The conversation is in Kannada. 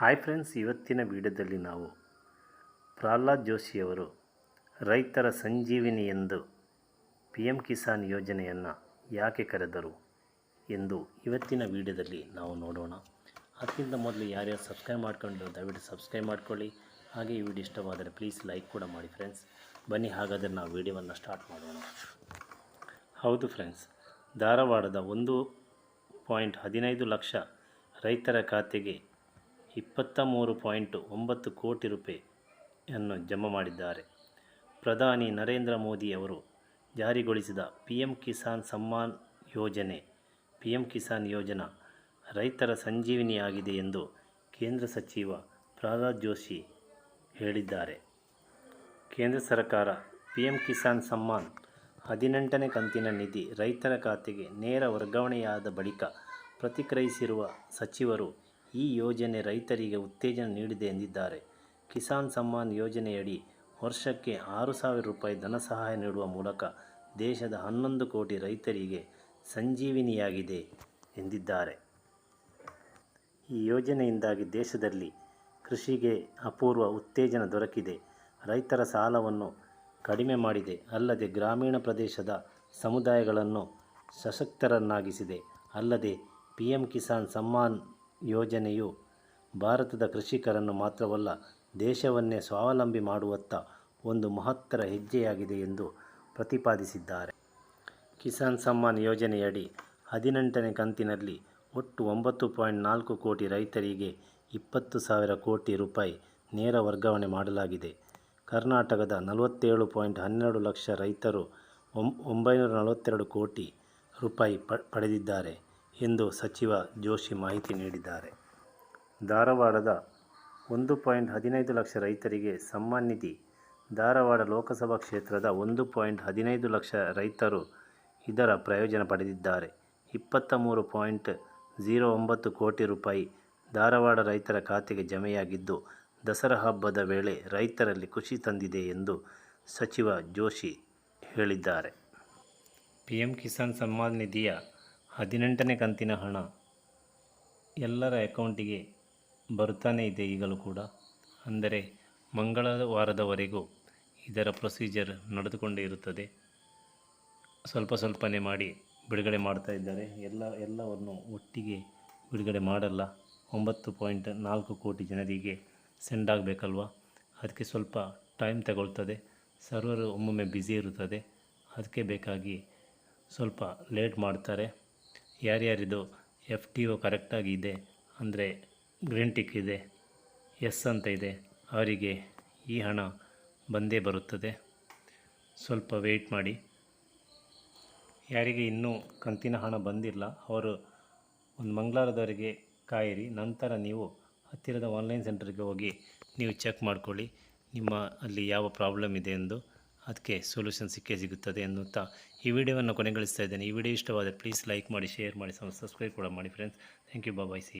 ಹಾಯ್ ಫ್ರೆಂಡ್ಸ್, ಇವತ್ತಿನ ವಿಡಿಯೋದಲ್ಲಿ ನಾವು ಪ್ರಹ್ಲಾದ್ ಜೋಶಿಯವರು ರೈತರ ಸಂಜೀವಿನಿ ಎಂದು ಪಿ ಎಂ ಕಿಸಾನ್ ಯೋಜನೆಯನ್ನು ಯಾಕೆ ಕರೆದರು ಎಂದು ಇವತ್ತಿನ ವಿಡಿಯೋದಲ್ಲಿ ನಾವು ನೋಡೋಣ. ಅದಕ್ಕಿಂತ ಮೊದಲು ಯಾರ್ಯಾರು ಸಬ್ಸ್ಕ್ರೈಬ್ ಮಾಡ್ಕೊಂಡು ದಯವಿಟ್ಟು ಸಬ್ಸ್ಕ್ರೈಬ್ ಮಾಡ್ಕೊಳ್ಳಿ. ಹಾಗೆ ಈ ವಿಡಿಯೋ ಇಷ್ಟವಾದರೆ ಪ್ಲೀಸ್ ಲೈಕ್ ಕೂಡ ಮಾಡಿ ಫ್ರೆಂಡ್ಸ್. ಬನ್ನಿ, ಹಾಗಾದರೆ ನಾವು ವಿಡಿಯೋವನ್ನು ಸ್ಟಾರ್ಟ್ ಮಾಡೋಣ. ಹೌದು ಫ್ರೆಂಡ್ಸ್, ಧಾರವಾಡದ ಒಂದು ಪಾಯಿಂಟ್ ಹದಿನೈದು ಲಕ್ಷ ರೈತರ ಖಾತೆಗೆ ಇಪ್ಪತ್ತ ಮೂರು ಪಾಯಿಂಟ್ ಒಂಬತ್ತು ಕೋಟಿ ರೂಪಾಯಿಯನ್ನು ಜಮಾ ಮಾಡಿದ್ದಾರೆ. ಪ್ರಧಾನಿ ನರೇಂದ್ರ ಮೋದಿ ಅವರು ಜಾರಿಗೊಳಿಸಿದ ಪಿ ಎಂ ಕಿಸಾನ್ ಸಮ್ಮಾನ್ ಯೋಜನೆ ಪಿ ಎಂ ಕಿಸಾನ್ ಯೋಜನಾ ರೈತರ ಸಂಜೀವಿನಿಯಾಗಿದೆ ಎಂದು ಕೇಂದ್ರ ಸಚಿವ ಪ್ರಹ್ಲಾದ್ ಜೋಶಿ ಹೇಳಿದ್ದಾರೆ. ಕೇಂದ್ರ ಸರ್ಕಾರ ಪಿ ಎಂ ಕಿಸಾನ್ ಸಮ್ಮಾನ್ ಹದಿನೆಂಟನೇ ಕಂತಿನ ನಿಧಿ ರೈತರ ಖಾತೆಗೆ ನೇರ ವರ್ಗಾವಣೆಯಾದ ಬಳಿಕ ಪ್ರತಿಕ್ರಿಯಿಸಿರುವ ಸಚಿವರು ಈ ಯೋಜನೆ ರೈತರಿಗೆ ಉತ್ತೇಜನ ನೀಡಿದೆ ಎಂದಿದ್ದಾರೆ. ಕಿಸಾನ್ ಸಮ್ಮಾನ್ ಯೋಜನೆಯಡಿ ವರ್ಷಕ್ಕೆ ಆರು ಸಾವಿರ ರೂಪಾಯಿ ಧನಸಹಾಯ ನೀಡುವ ಮೂಲಕ ದೇಶದ ಹನ್ನೊಂದು ಕೋಟಿ ರೈತರಿಗೆ ಸಂಜೀವಿನಿಯಾಗಿದೆ ಎಂದಿದ್ದಾರೆ. ಈ ಯೋಜನೆಯಿಂದಾಗಿ ದೇಶದಲ್ಲಿ ಕೃಷಿಗೆ ಅಪೂರ್ವ ಉತ್ತೇಜನ ದೊರಕಿದೆ. ರೈತರ ಸಾಲವನ್ನು ಕಡಿಮೆ ಮಾಡಿದೆ. ಅಲ್ಲದೆ ಗ್ರಾಮೀಣ ಪ್ರದೇಶದ ಸಮುದಾಯಗಳನ್ನು ಸಶಕ್ತರನ್ನಾಗಿಸಿದೆ. ಅಲ್ಲದೆ ಪಿ ಎಂ ಕಿಸಾನ್ ಸಮ್ಮಾನ್ ಯೋಜನೆಯು ಭಾರತದ ಕೃಷಿಕರನ್ನು ಮಾತ್ರವಲ್ಲ ದೇಶವನ್ನೇ ಸ್ವಾವಲಂಬಿ ಮಾಡುವತ್ತ ಒಂದು ಮಹತ್ತರ ಹೆಜ್ಜೆಯಾಗಿದೆ ಎಂದು ಪ್ರತಿಪಾದಿಸಿದ್ದಾರೆ. ಕಿಸಾನ್ ಸಮ್ಮಾನ್ ಯೋಜನೆಯಡಿ ಹದಿನೆಂಟನೇ ಕಂತಿನಲ್ಲಿ ಒಟ್ಟು ಒಂಬತ್ತು ಪಾಯಿಂಟ್ ನಾಲ್ಕು ಕೋಟಿ ರೈತರಿಗೆ ಇಪ್ಪತ್ತು ಸಾವಿರ ಕೋಟಿ ರೂಪಾಯಿ ನೇರ ವರ್ಗಾವಣೆ ಮಾಡಲಾಗಿದೆ. ಕರ್ನಾಟಕದ ನಲವತ್ತೇಳು ಪಾಯಿಂಟ್ ಹನ್ನೆರಡು ಲಕ್ಷ ರೈತರು ಒಂಬೈನೂರ ನಲವತ್ತೆರಡು ಕೋಟಿ ರೂಪಾಯಿ ಪಡೆದಿದ್ದಾರೆ. ಎಂದು ಸಚಿವ ಜೋಶಿ ಮಾಹಿತಿ ನೀಡಿದ್ದಾರೆ. ಧಾರವಾಡದ ಒಂದು ಪಾಯಿಂಟ್ ಹದಿನೈದು ಲಕ್ಷ ರೈತರಿಗೆ ಸಮ್ಮಾನ್ ನಿಧಿ. ಧಾರವಾಡ ಲೋಕಸಭಾ ಕ್ಷೇತ್ರದ ಒಂದು ಪಾಯಿಂಟ್ ಹದಿನೈದು ಲಕ್ಷ ರೈತರು ಇದರ ಪ್ರಯೋಜನ ಪಡೆದಿದ್ದಾರೆ. ಇಪ್ಪತ್ತ ಮೂರು ಪಾಯಿಂಟ್ ಝೀರೋ ಒಂಬತ್ತು ಕೋಟಿ ರೂಪಾಯಿ ಧಾರವಾಡ ರೈತರ ಖಾತೆಗೆ ಜಮೆಯಾಗಿದ್ದು, ದಸರಾ ಹಬ್ಬದ ವೇಳೆ ರೈತರಲ್ಲಿ ಖುಷಿ ತಂದಿದೆ ಎಂದು ಸಚಿವ ಜೋಶಿ ಹೇಳಿದ್ದಾರೆ. ಪಿ ಎಂ ಕಿಸಾನ್ ಸಮ್ಮಾನ್ ನಿಧಿಯ ಹದಿನೆಂಟನೇ ಕಂತಿನ ಹಣ ಎಲ್ಲರ ಅಕೌಂಟಿಗೆ ಬರ್ತಾನೆ ಇದೆ ಈಗಲೂ ಕೂಡ. ಅಂದರೆ ಮಂಗಳವಾರದವರೆಗೂ ಇದರ ಪ್ರೊಸೀಜರ್ ನಡೆದುಕೊಂಡೇ ಇರುತ್ತದೆ. ಸ್ವಲ್ಪ ಸ್ವಲ್ಪನೇ ಮಾಡಿ ಬಿಡುಗಡೆ ಮಾಡ್ತಾ ಇದ್ದಾರೆ. ಎಲ್ಲ, ಎಲ್ಲವನ್ನು ಒಟ್ಟಿಗೆ ಬಿಡುಗಡೆ ಮಾಡಲ್ಲ. ಒಂಬತ್ತು ಪಾಯಿಂಟ್ ನಾಲ್ಕು ಕೋಟಿ ಜನರಿಗೆ ಸೆಂಡ್ ಆಗಬೇಕಲ್ವ? ಅದಕ್ಕೆ ಸ್ವಲ್ಪ ಟೈಮ್ ತಗೊಳ್ತದೆ. ಸರ್ವರ್ ಒಮ್ಮೊಮ್ಮೆ ಬ್ಯುಸಿ ಇರುತ್ತದೆ. ಅದಕ್ಕೆ ಬೇಕಾಗಿ ಸ್ವಲ್ಪ ಲೇಟ್ ಮಾಡ್ತಾರೆ. ಯಾರ್ಯಾರಿದು ಎಫ್ ಟಿ ಒ ಕರೆಕ್ಟಾಗಿ ಇದೆ ಅಂದರೆ ಗ್ರೀನ್ ಟಿಕ್ ಇದೆ, ಎಸ್ ಅಂತ ಇದೆ, ಅವರಿಗೆ ಈ ಹಣ ಬಂದೇ ಬರುತ್ತದೆ. ಸ್ವಲ್ಪ ವೆಯ್ಟ್ ಮಾಡಿ. ಯಾರಿಗೆ ಇನ್ನೂ ಕಂತಿನ ಹಣ ಬಂದಿಲ್ಲ, ಅವರು ಒಂದು ಮಂಗಳವಾರದವರೆಗೆ ಕಾಯಿರಿ, ನಂತರ ನೀವು ಹತ್ತಿರದ ಆನ್ಲೈನ್ ಸೆಂಟರ್ಗೆ ಹೋಗಿ ನೀವು ಚೆಕ್ ಮಾಡ್ಕೊಳ್ಳಿ, ನಿಮ್ಮ ಅಲ್ಲಿ ಯಾವ ಪ್ರಾಬ್ಲಮ್ ಇದೆ ಎಂದು. ಅದಕ್ಕೆ ಸೊಲ್ಯೂಷನ್ ಸಿಕ್ಕೇ ಸಿಗುತ್ತದೆ ಎನ್ನುತ್ತಾ ಈ ವಿಡಿಯೋವನ್ನು ಕೊನೆಗೊಳಿಸ್ತಾ ಇದ್ದೇನೆ. ಈ ವಿಡಿಯೋ ಇಷ್ಟವಾದರೆ ಪ್ಲೀಸ್ ಲೈಕ್ ಮಾಡಿ ಶೇರ್ ಮಾಡಿ ಸಬ್ಸ್ಕ್ರೈಬ್ ಕೂಡ ಮಾಡಿ friends thank you bye see